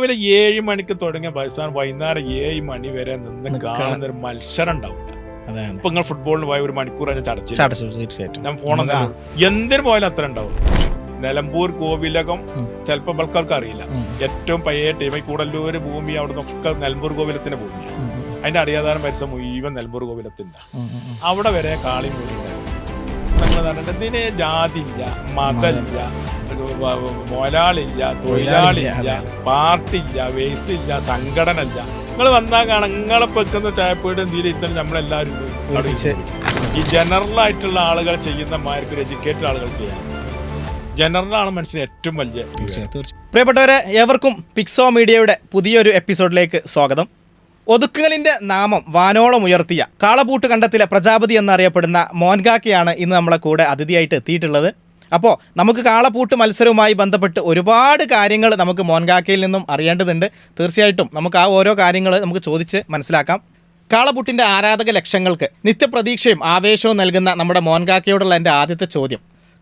രാവിലെ ഏഴ് മണിക്ക് തുടങ്ങിയ ബൈസാൻ വൈകുന്നേരം ഏഴ് മണി വരെ നിന്ന്. കാണുന്ന ഒരു മത്സരം ഉണ്ടാവില്ല ഇപ്പൊ നിങ്ങൾ ഫുട്ബോളിന് പോയ ഒരു മണിക്കൂർ തന്നെ ചടച്ചു തീർച്ചയായിട്ടും. ഞാൻ പോണം ആ. എന്തിനു പോയാലും അത്ര ഉണ്ടാവും. നിലമ്പൂർ കോവിലകം. ചിലപ്പോൾ ബൾക്കാർക്ക് അറിയില്ല. ഏറ്റവും പയ്യ ടീം ഈ കൂടല്ലൂർ ഭൂമി അവിടെ നിന്നൊക്കെ നിലമ്പൂർ കോവിലത്തിന്റെ ഭൂമിയാണ് അതിന്റെ അടിയാധാരം പരിസരം മുഴുവൻ നിലമ്പൂർ കോവിലത്തിന്റെ. അവിടെ വരെ കാളി മൂലിണ്ടായിരുന്നു നമ്മൾ പറഞ്ഞിട്ട് ഇതിന് ജാതിയില്ല മതമില്ല തൊഴിലാളില്ല മുതലാളില്ല തൊഴിലാളിയില്ല പാർട്ടിയില്ല വേസില്ല സംഘടന ഇല്ല നിങ്ങൾ വന്നാൽ കാണാം നിങ്ങളെ വെക്കുന്ന ചായപ്പീട് എന്തെങ്കിലും ഇരുത്താൻ നമ്മളെല്ലാവരും. ഈ ജനറൽ ആയിട്ടുള്ള ആളുകൾ ചെയ്യുന്ന മാർക്ക് ഒരു എഡ്യൂക്കേറ്റഡ് ആളുകൾ ചെയ്യാം ജനറലാണ് മനുഷ്യന് ഏറ്റവും വലിയ പ്രിയപ്പെട്ടവരെ ഏവർക്കും പിക്സോ മീഡിയയുടെ പുതിയൊരു എപ്പിസോഡിലേക്ക് സ്വാഗതം. ഒതുക്കുങ്ങലിന്റെ നാമം വാനോളം ഉയർത്തിയ കാളപൂട്ട് കണ്ടത്തിലെ പ്രജാപതി എന്നറിയപ്പെടുന്ന മോൻകാക്കയാണ് ഇന്ന് നമ്മളെ കൂടെ അതിഥിയായിട്ട് എത്തിയിട്ടുള്ളത്. അപ്പോൾ നമുക്ക് കാളപൂട്ട് മത്സരവുമായി ബന്ധപ്പെട്ട് ഒരുപാട് കാര്യങ്ങൾ നമുക്ക് മോൻകാക്കയിൽ നിന്നും അറിയേണ്ടതുണ്ട്. തീർച്ചയായിട്ടും നമുക്ക് ആ ഓരോ കാര്യങ്ങൾ നമുക്ക് ചോദിച്ച് മനസ്സിലാക്കാം. കാളപൂട്ടിന്റെ ആരാധക ലക്ഷങ്ങൾക്ക് നിത്യപ്രതീക്ഷയും ആവേശവും നൽകുന്ന നമ്മുടെ മോൻകാക്കയോടുള്ള എന്റെ ആദ്യത്തെ ചോദ്യം.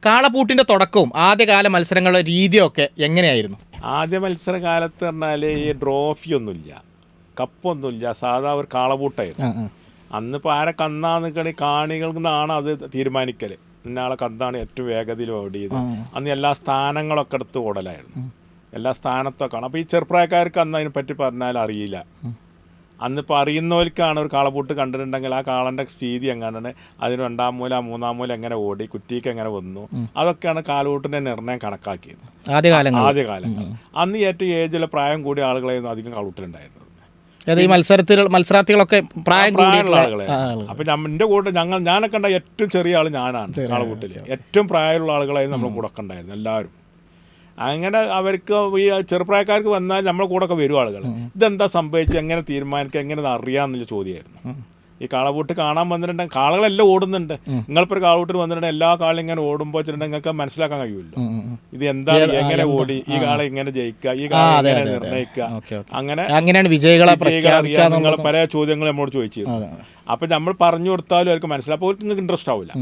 കാളപൂട്ടിന്റെ തുടക്കവും ആദ്യകാല മത്സരങ്ങളുടെ രീതിയൊക്കെ എങ്ങനെയായിരുന്നു? ആദ്യ മത്സരകാലത്ത് പറഞ്ഞാൽ ഈ ട്രോഫി ഒന്നുമില്ല കപ്പൊന്നുമില്ല. സാധാ ഒരു കാളപൂട്ടായിരുന്നു. അന്നിപ്പോൾ ആരെ കന്നാന്ന് കളി കാണികൾക്ക് നിന്നാണ് അത് തീരുമാനിക്കൽ ഇന്നാളെ കന്നാണ് ഏറ്റവും വേഗതയിൽ ഓടിയത്. അന്ന് എല്ലാ സ്ഥാനങ്ങളൊക്കെ എടുത്ത് ഓടലായിരുന്നു. എല്ലാ സ്ഥാനത്തൊക്കെ ആണ് അപ്പോൾ ഈ ചെറുപ്രായക്കാർക്ക് അന്ന് അതിനെ പറ്റി പറഞ്ഞാൽ അറിയില്ല. അന്നിപ്പോൾ അറിയുന്നവർക്കാണ് ഒരു കാളപൂട്ട് കണ്ടിട്ടുണ്ടെങ്കിൽ ആ കാളന്റെ സ്ഥിതി എങ്ങനെയാണ് അതിന് രണ്ടാം മൂല മൂന്നാം മൂല എങ്ങനെ ഓടി കുറ്റിക്ക് എങ്ങനെ വന്നു? അതൊക്കെയാണ് കാളപൂട്ടിന്റെ നിർണയം കണക്കാക്കിയത്. ആദ്യകാലങ്ങൾ. ആദ്യകാലങ്ങൾ. അന്ന് ഏറ്റവും ഏജിലെ പ്രായം കൂടിയ ആളുകളായിരുന്നു അധികം കാളൂട്ടിലുണ്ടായിരുന്നത് അതായത് ഈ മത്സരത്തിൽ മത്സരാർത്ഥികളൊക്കെ പ്രായം പ്രായമുള്ള ആളുകളെ. അപ്പൊ എന്റെ കൂടെ ഞങ്ങൾ ഞാനൊക്കെ കണ്ട ഏറ്റവും ചെറിയ ആൾ ഞാനാണ് കാളകൂട്ടിൽ ഏറ്റവും പ്രായമുള്ള ആളുകളായിരുന്നു നമ്മുടെ കൂടെ ഒക്കെ ഉണ്ടായിരുന്നു എല്ലാവരും. അങ്ങനെ അവർക്ക് ഈ ചെറുപ്രായക്കാർക്ക് വന്നാൽ നമ്മുടെ കൂടെ ഒക്കെ വരും ആളുകൾ ഇതെന്താ സംഭവിച്ചത്? എങ്ങനെ തീരുമാനിക്കുക? എങ്ങനെ അറിയാമെന്നുള്ള അറിയാന്നുള്ള ചോദ്യമായിരുന്നു ഈ കാളവൂട്ട് കാണാൻ വന്നിട്ടുണ്ടെങ്കിൽ കാളകളെല്ലാം ഓടുന്നുണ്ട്. നിങ്ങളിപ്പോൾ ഒരു കാളപൂട്ടിൽ വന്നിട്ടുണ്ടെങ്കിൽ എല്ലാ കാളും ഇങ്ങനെ ഓടുമ്പോൾ വെച്ചിട്ടുണ്ടെങ്കിൽ നിങ്ങൾക്ക് മനസ്സിലാക്കാൻ കഴിയുമല്ലോ. ഇത് എന്താണ്? എങ്ങനെ ഓടി? ഈ കാള ഇങ്ങനെ ജയിക്കുക? ഈ കാള എങ്ങനെ. നിർണയിക്കുക. അങ്ങനെ അങ്ങനെയാണ് വിജയികളെ അറിയാൻ നിങ്ങൾ പല ചോദ്യങ്ങൾ നമ്മോട് ചോദിച്ചു. അപ്പൊ നമ്മൾ പറഞ്ഞു കൊടുത്താലും അവർക്ക് മനസ്സിലാക്കും അപ്പോൾ നിങ്ങൾക്ക് ഇൻട്രസ്റ്റ് ആവില്ല.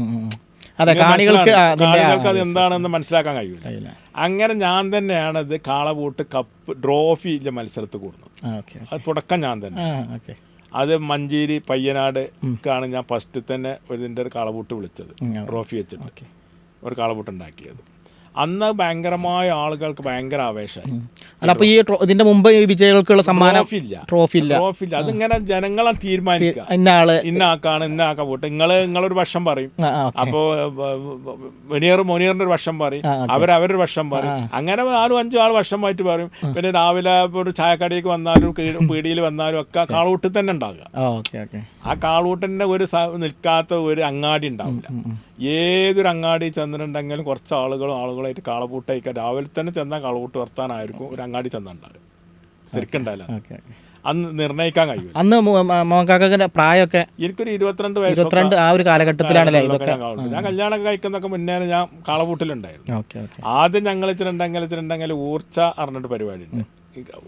അതെ കാണികൾക്ക് അത്. എന്താണെന്ന് മനസ്സിലാക്കാൻ കഴിയില്ല. അങ്ങനെ ഞാൻ തന്നെയാണ് ഇത് കാളവൂട്ട് കപ്പ് ട്രോഫിയിലെ മത്സരത്തിൽ കൂടുന്നത്. തുടക്കം ഞാൻ തന്നെ. അത് മഞ്ചേരി പയ്യനാട് ക്കാണ് ഞാൻ ഫസ്റ്റ് തന്നെ ഒരു ഇതിന്റെ ഒരു കാളപൂട്ട് വിളിച്ചത്. ട്രോഫി വെച്ചിട്ട്. ഒരു കാളപൂട്ട് ഉണ്ടാക്കിയത്. അന്ന് ഭയങ്കരമായ ആളുകൾക്ക് ഭയങ്കര ആവേശമായി അല്ല അപ്പൊ ഈ ഇതിന്റെ മുമ്പ് ഈ വിജയികൾക്കുള്ള സമ്മാനം ട്രോഫി ഇല്ല ട്രോഫി ഇല്ല ട്രോഫി ഇല്ല അതിങ്ങനെ ജനങ്ങളെ തീരുമാനിക്കുക. ഇന്ന ആൾ ഇന്ന ആക്കാണ് ഇന്ന ആക്ക പോട്ടെ നിങ്ങൾ നിങ്ങളൊരു വർഷം പറയും. അപ്പോൾ മുനിയർ മുനിയറിന്റെ ഒരു വർഷം പറയും. അവരവരൊരു വർഷം പറയും. അങ്ങനെ നാലും അഞ്ചും ആൾ വർഷമായിട്ട് പറയും. പിന്നെ രാവിലെ ഒരു ചായക്കടയിലേക്ക് വന്നാലും പീടിയിൽ വന്നാലും ഒക്കെ കാളൂട്ടിൽ തന്നെ ഉണ്ടാകുക ആ കാളൂട്ടിന്റെ ഒരു നിൽക്കാത്ത ഒരു അങ്ങാടി ഉണ്ടാവില്ല. ഏതൊരു അങ്ങാടി ചെന്നിട്ടുണ്ടെങ്കിലും കുറച്ച് ആളുകളും ആളുകളായിട്ട് കാളപൂട്ടയിക്കാൻ രാവിലെ തന്നെ ചെന്നാൽ കാളപൂട്ട് വർത്താനായിരിക്കും. ഒരു അങ്ങാടി ചെന്നുണ്ടാകുക ശരിക്കുണ്ടല്ല. അന്ന് നിർണയിക്കാൻ കഴിയും അന്ന് മോഹൻകാക്കന്റെ പ്രായമൊക്കെ എനിക്കൊരു ഇരുപത്തിരണ്ട് വയസ്സ് ഇരുപത്തിരണ്ട് ആ ഒരു കാലഘട്ടത്തിലാണല്ലേ ഇതൊക്കെ? ഞാൻ കല്യാണം കഴിക്കുന്നൊക്കെ മുന്നേ ഞാൻ കാളപൂട്ടിലുണ്ടായിരുന്നു. ആദ്യം ഞങ്ങൾ വെച്ചിട്ടുണ്ടെങ്കിൽ വെച്ചിട്ടുണ്ടെങ്കിൽ ഊർച്ച അറിഞ്ഞിട്ട് പരിപാടി ഉണ്ട്.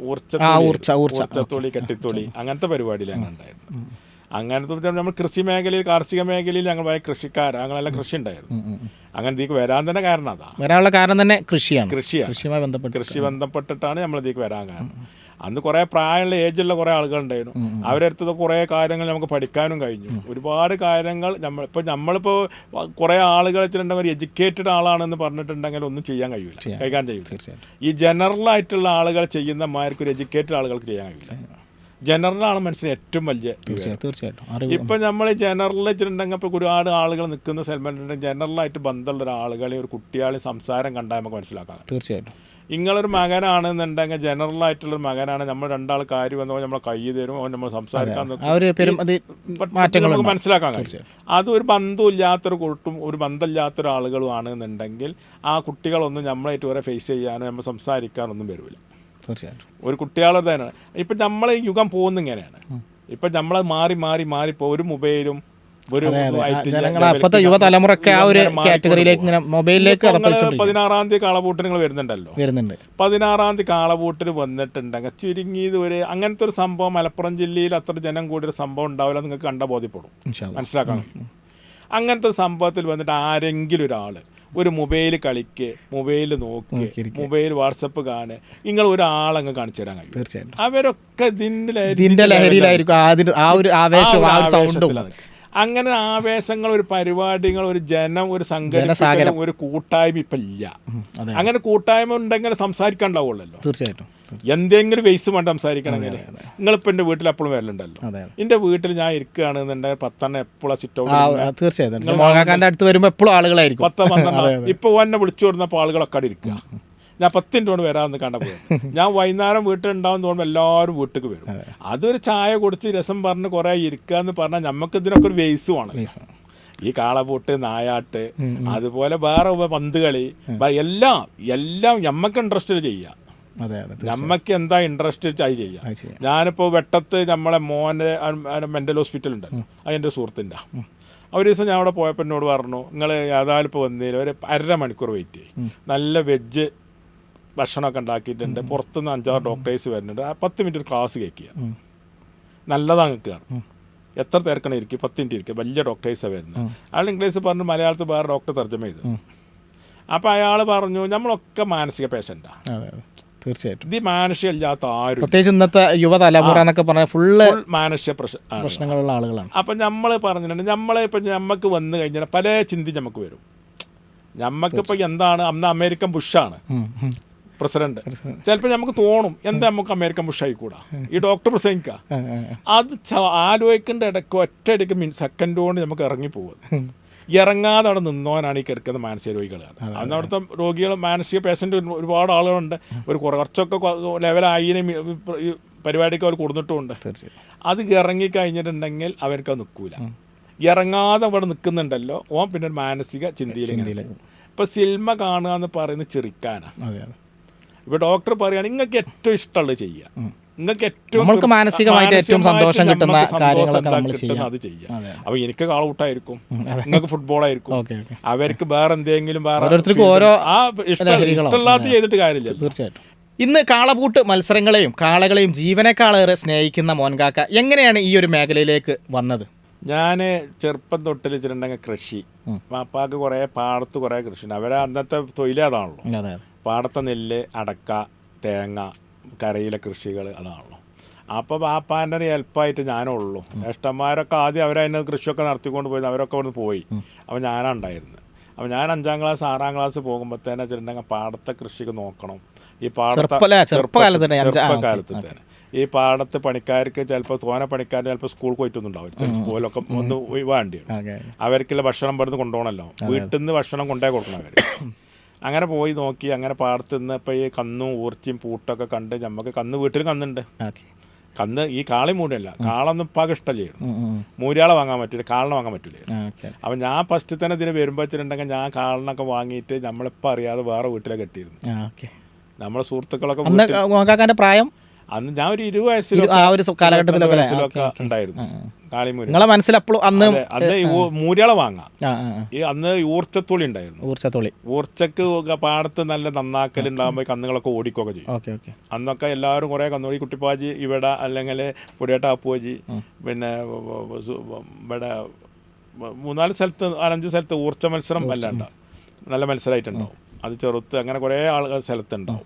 ഊർച്ച ഊർച്ച, ഊർച്ച. ഊർച്ചത്തൊളി കെട്ടിത്തൊളി അങ്ങനത്തെ പരിപാടിയിൽ ഞങ്ങൾ ഉണ്ടായിരുന്നു അങ്ങനത്തെ നമ്മൾ കൃഷി മേഖലയിൽ കാർഷിക മേഖലയിൽ ഞങ്ങൾ ഭയ കൃഷിക്കാർ ഞങ്ങളെല്ലാം കൃഷി ഉണ്ടായിരുന്നു. അങ്ങനെ ഇതിക്ക് വരാൻ തന്നെ കാരണം അതാ. വരാനുള്ള കാരണം തന്നെ കൃഷിയാണ്. കൃഷിയാണ്. കൃഷിയുമായി ബന്ധപ്പെട്ട് കൃഷി ബന്ധപ്പെട്ടിട്ടാണ് നമ്മൾ ഇതിക്ക് വരാൻ കാരണം. അന്ന് കുറേ പ്രായമുള്ള ഏജുള്ള കുറേ ആളുകളുണ്ടായിരുന്നു അവരെടുത്തത് കുറേ കാര്യങ്ങൾ നമുക്ക് പഠിക്കാനും കഴിഞ്ഞു. ഒരുപാട് കാര്യങ്ങൾ നമ്മൾ ഇപ്പോൾ നമ്മളിപ്പോൾ കുറേ ആളുകൾ വെച്ചിട്ടുണ്ടെങ്കിൽ ഒരു എഡ്യൂക്കേറ്റഡ് ആളാണെന്ന് പറഞ്ഞിട്ടുണ്ടെങ്കിൽ ഒന്നും ചെയ്യാൻ കഴിയില്ല കൈകാര്യം ചെയ്യില്ല ഈ ജനറൽ ആയിട്ടുള്ള ആളുകൾ ചെയ്യുന്ന മാർക്ക് ഒരു എഡ്യൂക്കേറ്റഡ് ആളുകൾക്ക് ചെയ്യാൻ കഴിയില്ല ജനറലാണ് മനുഷ്യന് ഏറ്റവും വലിയ. തീർച്ചയായും തീർച്ചയായിട്ടും. ഇപ്പൊ നമ്മൾ ജനറൽ വെച്ചിട്ടുണ്ടെങ്കിൽ ഇപ്പൊ ഒരുപാട് ആളുകൾ നിൽക്കുന്ന സെൽമെന്റ് ജനറലായിട്ട് ബന്ധമുള്ള ഒരാളുകളെ ഒരു കുട്ടികളെ സംസാരം കണ്ടാൽ നമുക്ക് മനസ്സിലാക്കാം. തീർച്ചയായിട്ടും. നിങ്ങളൊരു മകനാണെന്നുണ്ടെങ്കിൽ ജനറൽ ആയിട്ടുള്ള ഒരു മകനാണ് നമ്മൾ രണ്ടാൾ കാര്യം വന്നപ്പോൾ നമ്മളെ കൈ തരും അവൻ നമ്മൾ സംസാരിക്കാൻ നമുക്ക് മനസ്സിലാക്കാൻ കഴിയും. അത് ഒരു ബന്ധമില്ലാത്തൊരു കൂട്ടും ഒരു ബന്ധമില്ലാത്തൊരാളുകളും ആണെന്നുണ്ടെങ്കിൽ ആ കുട്ടികളൊന്നും നമ്മളായിട്ട് വരെ ഫേസ് ചെയ്യാനോ നമ്മൾ സംസാരിക്കാനൊന്നും വരില്ല തീർച്ചയായിട്ടും. ഒരു കുട്ടികളുടെ തന്നെയാണ് ഇപ്പം നമ്മൾ യുഗം പോകുന്ന ഇങ്ങനെയാണ്. ഇപ്പം നമ്മൾ മാറി മാറി മാറി ഇപ്പോൾ ഒരു മൊബൈലും ഒരു അപ്പോഴത്തെ യുവതലമുറയൊക്കെ ആ ഒരു കാറ്റഗറിയിലേക്ക് ഇങ്ങനെ മൊബൈലിലേക്ക് പതിനാറാം തീയതി കാളപൂട്ടർ നിങ്ങൾ വരുന്നുണ്ടല്ലോ. വരുന്നുണ്ട്. പതിനാറാം തീയതി കാളപൂട്ടിൽ വന്നിട്ടുണ്ടെങ്കിൽ ചുരുങ്ങിയത് ഒരു അങ്ങനത്തെ ഒരു സംഭവം മലപ്പുറം ജില്ലയിൽ അത്ര ജനം കൂടിയൊരു സംഭവം ഉണ്ടാവില്ല നിങ്ങൾക്ക് കണ്ട ബോധ്യപ്പെടും. മനസ്സിലാക്കാൻ അങ്ങനത്തെ സംഭവത്തിൽ വന്നിട്ട് ആരെങ്കിലും ഒരാൾ ഒരു മൊബൈൽ കളിക്ക് മൊബൈൽ നോക്ക് മൊബൈൽ വാട്സപ്പ് കാണ്. നിങ്ങൾ ഒരാളങ്ങ് കാണിച്ചു തരാൻ കഴിയും. തീർച്ചയായിട്ടും. അവരൊക്കെ ലഹരി- ലഹരിയിലായിരിക്കും ആ ഒരു ആവേശവും ആ ഒരു സൗണ്ടും അങ്ങനെ ആവേശങ്ങൾ ഒരു പരിപാടികൾ ഒരു ജനം ഒരു. സംഘടന ഒരു കൂട്ടായ്മ ഇപ്പൊ ഇല്ല. അങ്ങനെ കൂട്ടായ്മ ഉണ്ടെങ്കിൽ സംസാരിക്കാൻ ഉണ്ടാവുള്ളല്ലോ തീർച്ചയായിട്ടും. എന്തെങ്കിലും വേസ് വേണ്ട സംസാരിക്കണമെങ്കിൽ. നിങ്ങളിപ്പോൾ എന്റെ വീട്ടിൽ എപ്പോഴും വരലുണ്ടല്ലോ. എന്റെ വീട്ടിൽ ഞാൻ ഇരിക്കുകയാണെന്നുണ്ടെങ്കിൽ പത്തെണ്ണം എപ്പോഴും സിറ്റ് ഔട്ട് തീർച്ചയായിട്ടും അടുത്ത് വരുമ്പോൾ എപ്പോഴും ആളുകളായിരിക്കും. പത്ത് പന്ത്രണ്ട് ഇപ്പോൾ എന്നെ വിളിച്ചു കൊടുത്തപ്പോൾ ആളുകളൊക്കെ അവിടെ ഇരിക്കുക. ഞാൻ പത്തിന്റെ കൊണ്ട് വരാമെന്ന് കണ്ടപ്പോൾ ഞാൻ വൈകുന്നേരം വീട്ടിലുണ്ടാവും തോന്നുമ്പോൾ എല്ലാവരും വീട്ടിലേക്ക് വരും. അതൊരു ചായ കുടിച്ച് രസം പറഞ്ഞ് കുറേ ഇരിക്കുക എന്ന് പറഞ്ഞാൽ നമുക്ക് ഇതിനൊക്കെ ഒരു വേസ് വേണം. ഈ കാളപൂട്ട് നായാട്ട് അതുപോലെ വേറെ പന്ത് കളി എല്ലാം എല്ലാം നമുക്ക് ഇൻട്രസ്റ്റ് ചെയ്യാം അതെ അതെ നമ്മക്ക് എന്താ ഇൻട്രസ്റ്റ് ചെയ്യാം. അത് ചെയ്യാം. ഞാനിപ്പോൾ വെട്ടത്ത് നമ്മളെ മോനെ മെന്റൽ ഹോസ്പിറ്റൽ ഉണ്ട്. അതിന്റെ സുഹൃത്തിന്റെ. ഒരു ദിവസം ഞാൻ അവിടെ പോയപ്പോൾ എന്നോട് പറഞ്ഞു നിങ്ങൾ ഏതായാലും ഇപ്പോൾ വന്നതിൽ ഒരു അര മണിക്കൂർ വെയിറ്റ് ചെയ്യും. നല്ല വെജ് ഭക്ഷണമൊക്കെ ഉണ്ടാക്കിയിട്ടുണ്ട്. പുറത്തുനിന്ന് അഞ്ചാറ് ഡോക്ടേഴ്സ് വരുന്നുണ്ട്. പത്ത് മിനിറ്റ് ഒരു ക്ലാസ് കേൾക്കുക. നല്ലതാണ് നിൽക്കുക എത്ര തിരക്കണം ഇരിക്കും? പത്ത് മിനിറ്റ് ഇരിക്കുക വലിയ ഡോക്ടേഴ്സാണ് വരുന്നത്. അയാൾ ഇംഗ്ലീഷ് പറഞ്ഞു മലയാളത്തിൽ വേറെ ഡോക്ടർ തർജമ ചെയ്തു. അപ്പോൾ അയാൾ പറഞ്ഞു നമ്മളൊക്കെ മാനസിക പേഷ്യന്റാണ് തീർച്ചയായിട്ടും. ഇത് മാനുഷ്യ ഇല്ലാത്ത ആരും പ്രത്യേകിച്ച് ഇന്നത്തെ യുവതലമുറ എന്നൊക്കെ പറഞ്ഞാൽ ഫുള്ള് മാനുഷ്യ പ്രശ്ന പ്രശ്നങ്ങളുള്ള ആളുകളാണ്. അപ്പം നമ്മൾ പറഞ്ഞിട്ടുണ്ട് നമ്മളെ ഇപ്പം നമുക്ക് വന്നു കഴിഞ്ഞാൽ പല ചിന്തി നമുക്ക് വരും. നമുക്കിപ്പോൾ എന്താണ് അന്ന് അമേരിക്കൻ ബുഷാണ്. പ്രസിഡന്റ്. ചിലപ്പോൾ നമുക്ക് തോന്നും എന്താ നമുക്ക് അമേരിക്കൻ ബുഷ് ആയിക്കൂടാ ഈ ഡോക്ടർ പ്രസംഗിക്ക. അത് ആലോചിക്കേണ്ട ഇടയ്ക്ക് ഒറ്റയടിക്ക് സെക്കൻഡ് കൊണ്ട് നമുക്ക് ഇറങ്ങിപ്പോകും ഇറങ്ങാതെ അവിടെ നിന്നവനാണ് ഈ കിടക്കുന്ന മാനസിക രോഗികൾ അന്ന് അവിടുത്തെ രോഗികൾ മാനസിക പേഷ്യന്റ് ഒരുപാട് ആളുകളുണ്ട്. ഒരു കുറച്ചൊക്കെ ലെവലായി പരിപാടിക്ക് അവർ കൊടുത്തിട്ടുമുണ്ട് അത് ഇറങ്ങി കഴിഞ്ഞിട്ടുണ്ടെങ്കിൽ അവർക്ക് അത് നിൽക്കൂല. ഇറങ്ങാതെ അവിടെ നിൽക്കുന്നുണ്ടല്ലോ ഓൻ പിന്നെ ഒരു മാനസിക ചിന്തയിൽ ഇപ്പൊ സിനിമ കാണുക എന്ന് പറയുന്നത് ചെറുക്കാനാണ് അതെ അതെ. ഇപ്പൊ ഡോക്ടർ പറയുകയാണെങ്കിൽ നിങ്ങൾക്ക് ഏറ്റവും ഇഷ്ടമുള്ളത് ചെയ്യുക നിങ്ങൾക്ക് ഏറ്റവും നമ്മൾക്ക് മാനസികമായിട്ട് ഏറ്റവും സന്തോഷം കിട്ടുന്ന കാര്യങ്ങളൊക്കെ നമ്മൾ കിട്ടുന്നത് ചെയ്യാം. അത് ചെയ്യാം. അതെ. അപ്പൊ എനിക്ക് കാളൂട്ടായിരിക്കും നിങ്ങൾക്ക് ഫുട്ബോൾ ആയിരിക്കും. അവർക്ക് വേറെ എന്തെങ്കിലും വേറെ ഓരോരുത്തർക്കും ഓരോ ആ. ഇഷ്ടമില്ലാത്ത ചെയ്തിട്ട് കാര്യമില്ല. തീർച്ചയായിട്ടും. ഇന്ന് കാളപൂട്ട് മത്സരങ്ങളെയും കാളകളെയും ജീവനക്കാളേറെ സ്നേഹിക്കുന്ന മോൻകാക്ക എങ്ങനെയാണ് ഈ ഒരു മേഖലയിലേക്ക് വന്നത്? ഞാൻ ചെറുപ്പം തൊട്ടിൽ വെച്ചിട്ടുണ്ടെങ്കിൽ കൃഷി. പാപ്പാക്ക് കുറേ പാടത്ത് കുറേ കൃഷി അവരെ അന്നത്തെ തൊഴിലേ അതാണല്ലോ അതെ. പാടത്തെ നെല്ല് അടക്ക തേങ്ങ കരയിലെ കൃഷികൾ അതാണല്ലോ. അപ്പോൾ ബാപ്പാന്റെ ഒരു ഹെൽപ്പായിട്ട് ഞാനുള്ളൂ. ജ്യേഷ്ഠന്മാരൊക്കെ ആദ്യം അവരതിന് കൃഷിയൊക്കെ നടത്തിക്കൊണ്ട് പോയി അവരൊക്കെ അവിടെ പോയി. അപ്പോൾ ഞാനാണ് ഉണ്ടായിരുന്നത് അപ്പോൾ ഞാൻ അഞ്ചാം ക്ലാസ് ആറാം ക്ലാസ് പോകുമ്പോൾ തന്നെ വെച്ചിട്ടുണ്ടെങ്കിൽ പാടത്തെ കൃഷിക്ക് നോക്കണം. ഈ പാടത്തെ ചെറുപ്പം- ചെറുപ്പകാലത്ത് തന്നെ അഞ്ച്- ചെറുപ്പകാലത്ത് തന്നെ ഈ പാടത്ത് പണിക്കാർക്ക് ചിലപ്പോൾ തോന പണിക്കാർ ചിലപ്പോൾ സ്കൂൾ പോയിട്ടൊന്നുണ്ടാവും ചിലപ്പോൾ ഒന്ന് വേണ്ടി അവർക്കുള്ള ഭക്ഷണം ഇവിടുന്ന് കൊണ്ടുപോകണമല്ലോ. വീട്ടിൽ നിന്ന് ഭക്ഷണം കൊണ്ടേ കൊടുക്കണം അവർ അങ്ങനെ പോയി നോക്കി അങ്ങനെ പാടത്ത് നിന്നപ്പോൾ ഈ കന്നും ഊർച്ചയും പൂട്ടൊക്കെ കണ്ട് നമുക്ക് കന്ന് വീട്ടിൽ കന്നുണ്ട്. കന്ന് ഈ കാളി മൂടിയല്ല കാളൊന്നും ഇപ്പം ഇഷ്ടമല്ലേ മൂരാളെ വാങ്ങാൻ പറ്റില്ല കാളിനെ വാങ്ങാൻ പറ്റില്ല അപ്പം ഞാൻ ഫസ്റ്റ് തന്നെ ഇതിന് വരുമ്പോൾ വെച്ചിട്ടുണ്ടെങ്കിൽ ഞാൻ കാളിനൊക്കെ വാങ്ങിയിട്ട് നമ്മളിപ്പോൾ അറിയാതെ വേറെ വീട്ടിലേക്ക് കെട്ടിയിരുന്നു. ഓക്കെ. നമ്മളെ സുഹൃത്തുക്കളൊക്കെ പ്രായം? അന്ന് ഞാൻ ഒരു ഇരുപത് വയസ്സിലൊക്കെ ആ ഒരു കാലഘട്ടത്തിലൊക്കെ വയസ്സിലൊക്കെ. ഉണ്ടായിരുന്നു. കാളിമൂരി നിങ്ങളെ മനസ്സിൽ അപ്പോഴും അന്ന് അന്ന് മൂര്യാളെ വാങ്ങാം. ഈ അന്ന് ഊർച്ചത്തുള്ളി ഉണ്ടായിരുന്നു. ഊർച്ചത്തുള്ളി ഊർച്ചക്ക് പാടത്ത് നല്ല നന്നാക്കൽ ഉണ്ടാകുമ്പോൾ കന്നുകളൊക്കെ ഓടിക്കുകയൊക്കെ ചെയ്യും. Okay okay. അന്നൊക്കെ എല്ലാവരും കുറേ കന്നുകൂടി കുട്ടിപ്പാജി ഇവിടെ അല്ലെങ്കിൽ പുടിയേട്ട അപ്പുവജി പിന്നെ ഇവിടെ മൂന്നാൽ സ്ഥലത്ത് നാലഞ്ച് സ്ഥലത്ത് ഊർച്ച മത്സരം അല്ല ഉണ്ടാവും. നല്ല മത്സരമായിട്ടുണ്ടാവും അത് ചെറുത്ത് അങ്ങനെ കുറേ ആളുകൾ സ്ഥലത്തുണ്ടാവും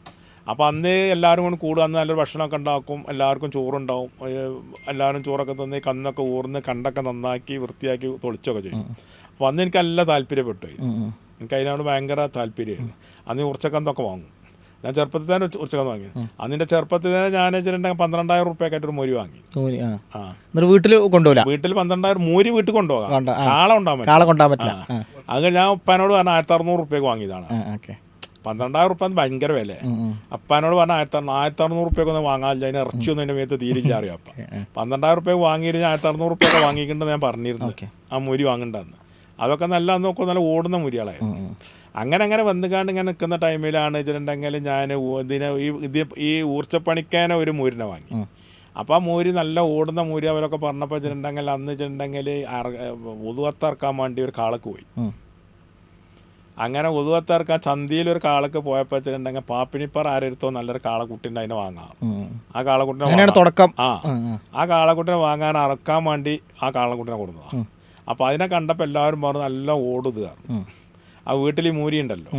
അപ്പോൾ അന്ന് എല്ലാവരും കൊണ്ട് കൂടുക അന്ന് നല്ലൊരു ഭക്ഷണമൊക്കെ ഉണ്ടാക്കും. എല്ലാവർക്കും ചോറുണ്ടാവും. എല്ലാവരും ചോറൊക്കെ തന്നെ കന്നൊക്കെ ഊർന്ന് കണ്ടൊക്കെ നന്നാക്കി വൃത്തിയാക്കി തൊളിച്ചൊക്കെ ചെയ്യും. അപ്പോൾ അന്ന് എനിക്ക് നല്ല താല്പര്യപ്പെട്ടു. എനിക്ക് അതിനോട് ഭയങ്കര താല്പര്യമായിരുന്നു. അന്ന് ഉറച്ചക്കന്തൊക്കെ വാങ്ങും. ഞാൻ ചെറുപ്പത്തിൽ തന്നെ ഉച്ചക്കന്ന് വാങ്ങി. അന്നിന്റെ ചെറുപ്പത്തിൽ തന്നെ ഞാൻ വെച്ചിട്ടുണ്ടെങ്കിൽ പന്ത്രണ്ടായിരം റുപ്യ ഒരു മുരി വാങ്ങി. വീട്ടിൽ കൊണ്ടുപോകില്ല വീട്ടിൽ പന്ത്രണ്ടായിരം മോരി വീട്ടിൽ കൊണ്ടുപോകാം. കാള ആ. കാള കൊണ്ടാൻ പറ്റില്ല. അങ്ങനെ ഞാൻ ഉപ്പാനോട് പറഞ്ഞ ആയിരത്തി അറുന്നൂറ് റുപ്യക്ക് വാങ്ങിയതാണ്. ഓക്കെ. പന്ത്രണ്ടായിരം റുപ്യ ഭയങ്കര വില. അപ്പാനോട് പറഞ്ഞ ആയിരത്തി ആയിരത്തി അറുന്നൂറ് റുപ്യക്ക് ഒന്നും വാങ്ങാനില്ല അതിന് ഇറച്ചിയൊന്നും എന്റെ മേത്ത് തീരില്ല അറിയാം അപ്പം. പന്ത്രണ്ടായിരം റുപ്യ വാങ്ങിയിരുന്ന ആയിരത്തി അറുന്നൂറ് റുപ്യ വാങ്ങിക്കണ്ടെന്ന് ഞാൻ പറഞ്ഞിരുന്നു. ആ മുരി വാങ്ങണ്ടെന്ന്. അതൊക്കെ നല്ല നോക്കുമ്പോൾ നല്ല ഓടുന്ന മുരികളായിരുന്നു. അങ്ങനെ അങ്ങനെ വന്നുകാണ്ട് ഇങ്ങനെ നിൽക്കുന്ന ടൈമിലാണ് വെച്ചിട്ടുണ്ടെങ്കിൽ ഞാൻ ഇതിനെ ഈ ഇത് ഈ ഊർച്ചപ്പണിക്കാനെ ഒരു മൂരിനെ വാങ്ങി. അപ്പോൾ ആ മൂരി നല്ല ഓടുന്ന മൂരി അവരൊക്കെ പറഞ്ഞപ്പോൾ വെച്ചിട്ടുണ്ടെങ്കിൽ അന്ന് വെച്ചിട്ടുണ്ടെങ്കിൽ ഒതുവത്തിറക്കാൻ വേണ്ടി ഒരു കാളക്ക് പോയി. അങ്ങനെ ഉതുവത്തിറക്കാൻ ചന്തിയിൽ ഒരു കാളക്ക് പോയപ്പോൾ വെച്ചിട്ടുണ്ടെങ്കിൽ പാപ്പിനിപ്പർ ആരെടുത്തോ നല്ലൊരു കാളക്കുട്ടിന്റെ അതിനെ വാങ്ങാം. ആ കാളക്കുട്ടിനെ തുടക്കം? ആ. ആ, ആ. ആ കാളക്കുട്ടിനെ വാങ്ങാൻ അറക്കാൻ വേണ്ടി ആ കാളക്കുട്ടിനെ കൊടുക്കുക അപ്പോൾ അതിനെ കണ്ടപ്പോൾ എല്ലാവരും പറഞ്ഞു നല്ല ഓടുക. ആ വീട്ടിൽ ഈ മൂരി ഉണ്ടല്ലോ.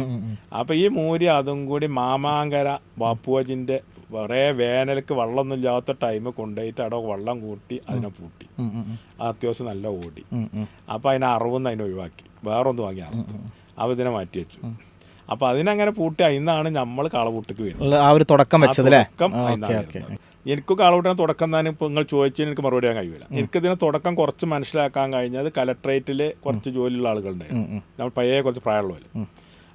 അപ്പോൾ ഈ മൂരി അതും കൂടി മാമാങ്കര ബാപ്പുവജിന്റെ കുറേ വേനൽക്ക് വെള്ളമൊന്നും ഇല്ലാത്ത ടൈം കൊണ്ടുപോയിട്ട് അവിടെ വെള്ളം കൂട്ടി അതിനെ പൂട്ടി. ആ അത്യാവശ്യം നല്ല ഓടി. അപ്പോൾ അതിനെ അറിവെന്ന് അതിനെ ഒഴിവാക്കി. വേറൊന്നും വാങ്ങി അറുത്തു. ഇതിനെ മാറ്റി വെച്ചു. അപ്പോൾ അതിനങ്ങനെ പൂട്ടി അതിന്നാണ് നമ്മൾ കാളപൂട്ടിക്ക് വരുന്നത്. ആ ഒരു തുടക്കം വെച്ചത് എനിക്ക് കാളകൂട്ടിനെ തുടക്കം തന്നെ ഇപ്പോൾ നിങ്ങൾ ചോദിച്ചതിന് എനിക്ക് മറുപടി ഞാൻ കഴിയില്ല എനിക്കിതിനെ തുടക്കം കുറച്ച് മനസ്സിലാക്കാൻ കഴിഞ്ഞത് കലക്ട്രേറ്റിൽ കുറച്ച് ജോലിയുള്ള ആളുകളുണ്ടായിരുന്നു നമ്മൾ പഴയ കുറച്ച് പ്രായമുള്ളവർ